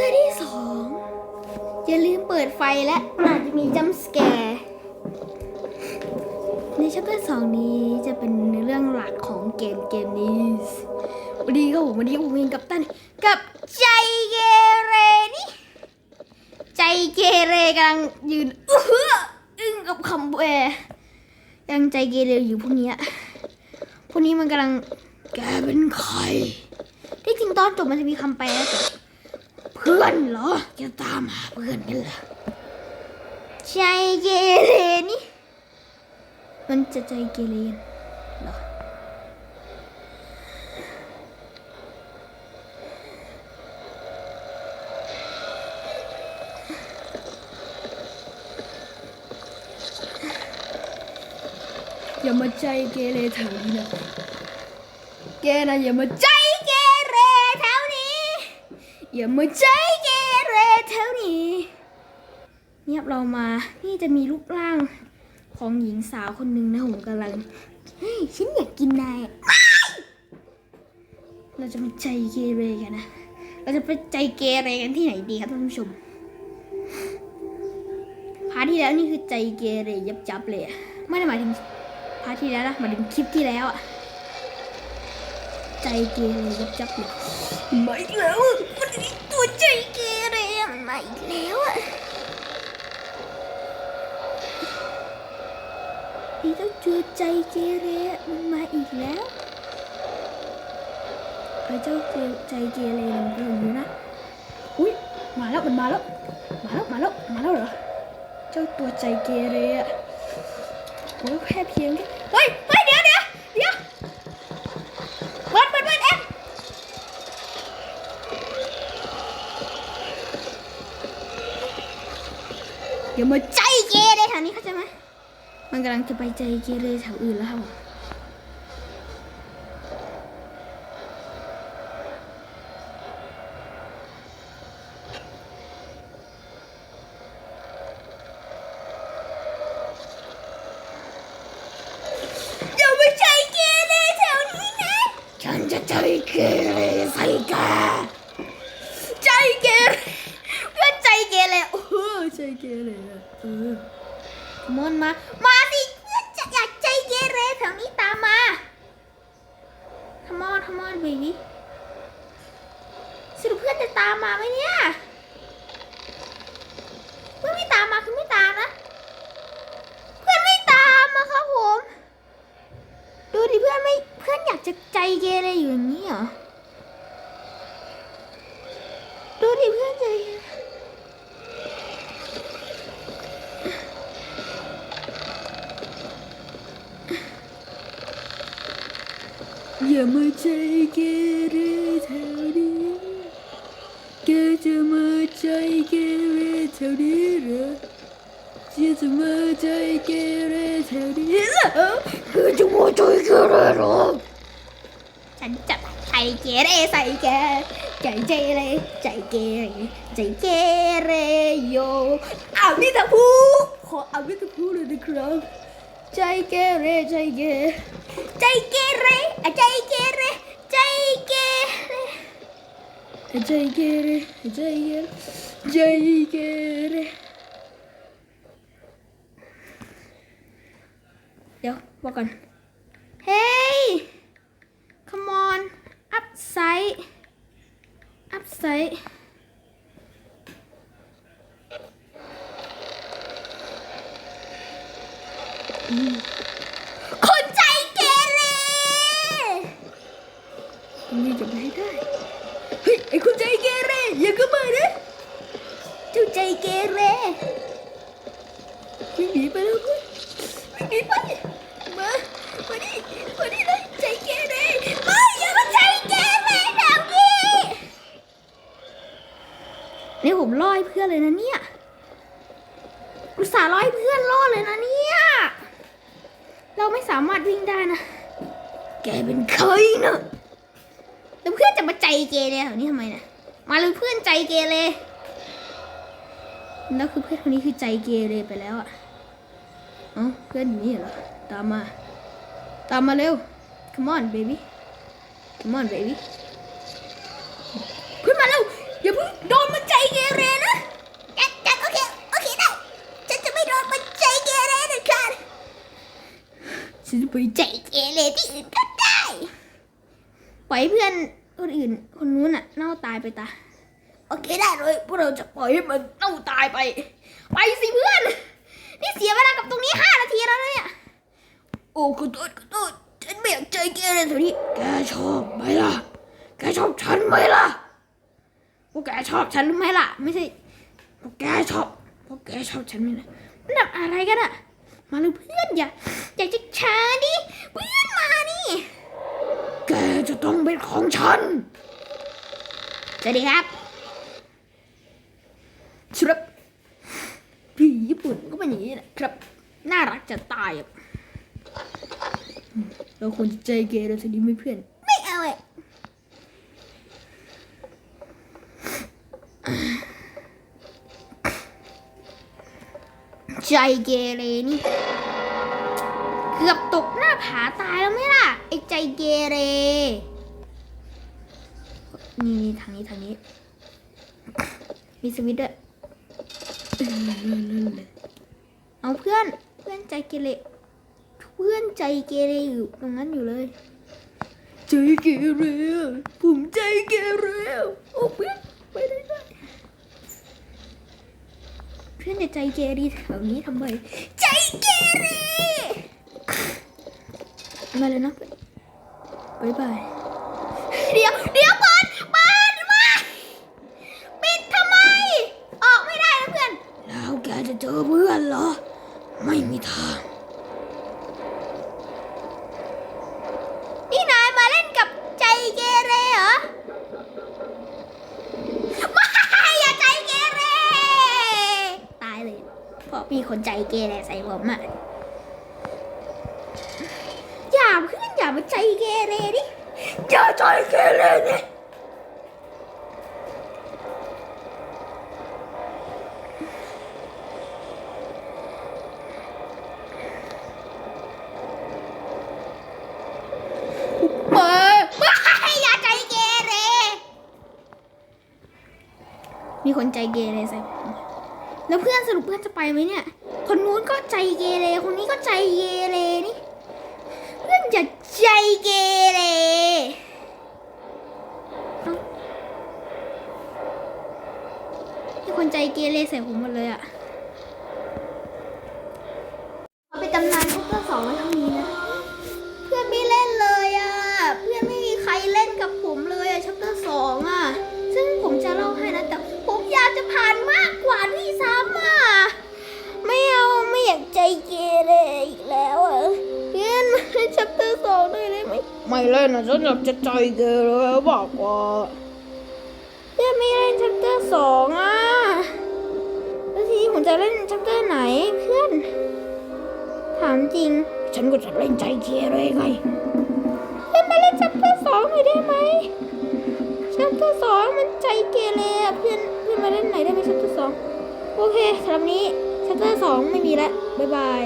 ตอร์ที่สองอย่าลืมเปิดไฟและอาจจะมีจัมป์สแกร์ในชัปเตอร์สองนี้จะเป็นเรื่องหลักของเกมเกมนี้วันนี้ก็ผมวันนี้ผมเองกับตันกับใจเกเรนี่ใจเกเรกำลังยืนอื้ออึ้งกับคำแปลยังใจเกเรอยู่พวกนี้พวกนี้มันกำลังแกเป็นใครที่จริงตอนจบมันจะมีคำแปลแต่ เพื่อนเหรอ จะตามหาเพื่อนกันเหรอใจเกเรนี่ มันจะใจเกเรเหรออย่ามาใจเกเรแถวนี้นะแกนะอย่ามาใจเกเรแถวนี้ อย่ามาใจเกเรแถวนี้เงียบเรามา นี่จะมีรูปร่างของหญิงสาวคนหนึ่งนะผมกำลัง เฮ้ย ฉันอยากกินนาย เราจะมาใจเกเรกันนะ เราจะไปใจเกเรกันที่ไหนดีครับท่านผู้ชม พาร์ทที่แล้วนี่คือใจเกเรยับยับเลย ไม่ได้หมายถึงพาร์ทที่แล้วนะหมายถึงคลิปที่แล้วอะใจเกเรยับยับเลยมาอีกแล้ว อะมันมีตัวใจเกเรมันมาอีกแล้วอะนี่ต้องเจอใจเกเรมันมาอีกแล้วไอ้เจ้าเจใจเกเรมันก็อยู่นะอุ้ยมาแล้วมันมาแล้วมาแล้วมาแล้วมาแล้วเหรอเจ้าตัวใจเกเรอะโอ้ยแค่เพียงแค่เฮ้ยเฮ้ยเดี๋ยวเดี๋ยวเดี๋ยว เปิดเปิดเปิดเอ็มอย่า มาใจเกเรแถวนี้เข้าใจไหมมันกำลังจะไปใจเกเรแถวอื่นแล้วครับผมอย่ามาใจเกเรแถวนี้นะฉันจะใจเกเรใส่แกใจเกเรเพื่อนใจเกเรโอ้โห ใจเกเรอะเออมอนมา มาสิจะอยากใจเกเรแถวนี้ตามมาทมอนทมอนเบบี้สรุปเพื่อนจะตามมาไหมเนี่ยเพื่อนไม่ตามมาคือไม่ตามนะ เพื่อนไม่ตามมาครับผม ดูดิเพื่อนไม่เพื่อนอยากจะใจเกเรอยู่อย่างนี้เหรอ ดูดิเพื่อนใจเกเร อย่ามาใจเกเรแถวนี้แกจะมาใจเกเรแถวนี้เหรอจะมาใจเกเรแถวนี้เหรอคือจะมาใจเกเรเหรอฉันจะใจเกเรใส่แกใจเกเรใจเกเรใจเกเรโยอาวิทพูขออาวิทพูเลยนะครับ ใจเกเรใจเกใจเกเรอะใจเกเรใจเกเรใจเกเรใจเกเรใจเกเร เดี๋ยวบอกก่อน เฮ้ย come on upside upside อืม คนใจเกเรนี่จะไม่ได้ เฮ้ยไอ้คนใจเกเรอย่าก็มานะเจ้าใจเกเรวิ่งหนีไปแล้วเพื่อนวิ่งหนีไป มา มาดิมาดิเลยใจเกเรไม่อย่ามาใจเกเรแบบนี้นี่ผมล่อให้เพื่อนเลยนะเนี่ยอุตส่าห์ล่อให้เพื่อนล่อเลยนะเนี่ย เราไม่สามารถวิ่งได้นะ แกเป็นใครนะแล้วเพื่อนจะมาใจเกเรแถวนี้ทำไมนะมาเลยเพื่อนใจเกเรแล้วคือเพื่อนคนนี้คือใจเกเรไปแล้วอะเอ้าเพื่อนอยู่นี่เหรอ ตามมา ตามมาเร็ว come on baby come on baby เพื่อนมาเร็วอย่าอย่าเพิ่งโดนมันใจเกเรนะจัดจัดโอเคโอเคได้ฉันจะไม่โดนมันใจเกเรเด็ดขาด ฉันจะไปใจเกเรที่อื่นก็ได้ปล่อยเพื่อนคนอื่นคนนู้นน่ะเน่าตายไปตาโอเคได้เลยพวกเราจะปล่อยให้มันเน่าตายไป ไปสิเพื่อน นี่เสียเวลากับตรงนี้ห้านาทีแล้วเนี่ยโอ้ขอโทษขอโทษฉันไม่อยากเจอแกเลยแถวนี้แกชอบไหมล่ะ แกชอบฉันไหมล่ะพวกแกชอบฉันหรือไม่ล่ะ ไม่ใช่พวกแกชอบพวกแกชอบฉันไหมล่ะนั่นอะไรกันอะ มาเลยเพื่อนอย่าอยากจะช้าดิเพื่อนมานี่ แกจะต้องเป็นของฉัน สวัสดีครับครับผีญี่ปุ่นก็เป็นอย่างนี้แหละครับ น่ารักจะตายอะเราควรจะใจเกเรสิดีไหมเพื่อน ใจเกเรนี่ เกือบตกหน้าผาตายแล้วไหมล่ะ ไอ้ใจเกเร นี่นี่ทางนี้ทางนี้ มีสวิตช์ด้วยเอาเพื่อนเพื่อนใจเกเรเพื่อนใจเกเรอยู่ตรงนั้นอยู่เลย ใจเกเรผมใจเกเรโอ้เพื่อนไปได้ไหมเพื่อนจะ ใจเกเรแถวนี้ทำไม ใจเกเรมาเลยนะบ๊ายบาย เดี๋ยวเดี๋ยวเปิดเปิดมาปิดทำไม ออกไม่ได้นะเพื่อน แล้วแกจะเจอเพื่อนเหรอ ไม่มีทาง นี่นายมาเล่นกับใจเกเรเหรอ ไม่อย่าใจเกเร ตายเลย เพราะ มีคนใจเกเรใส่ผมอะอย่าเพื่อนอย่ามาใจเกเรดิอย่าใจเกเรดิเปิดไม่อย่าใจเกเรมีคนใจเกเรใส่ผม แล้วเพื่อนสรุปเพื่อนจะไปไหมเนี่ย คนนู้นก็ใจเกเร คนนี้ก็ใจเกเรนี่ เพื่อนอย่าใจเกเรที่คนใจเกเรใส่ผมหมดเลยอะ ไม่เล่นนะฉันอยากจะใจเกเรบอกว่าเพื่อนไม่เล่นชัปเตอร์สองอะแล้วทีนี้ผมจะเล่นชัปเตอร์ไหนเพื่อน ถามจริง ฉันก็จะเล่นใจเกเรไงเล่นมาเล่นชัปเตอร์สองหน่อยได้ไหมชัปเตอร์สองมันใจเกเรอะเพื่อนเพื่อนมาเล่นไหนได้ไหมชัปเตอร์สองโอเคสำหรับนี้ชัปเตอร์สองไม่มีแล้วบ๊ายบาย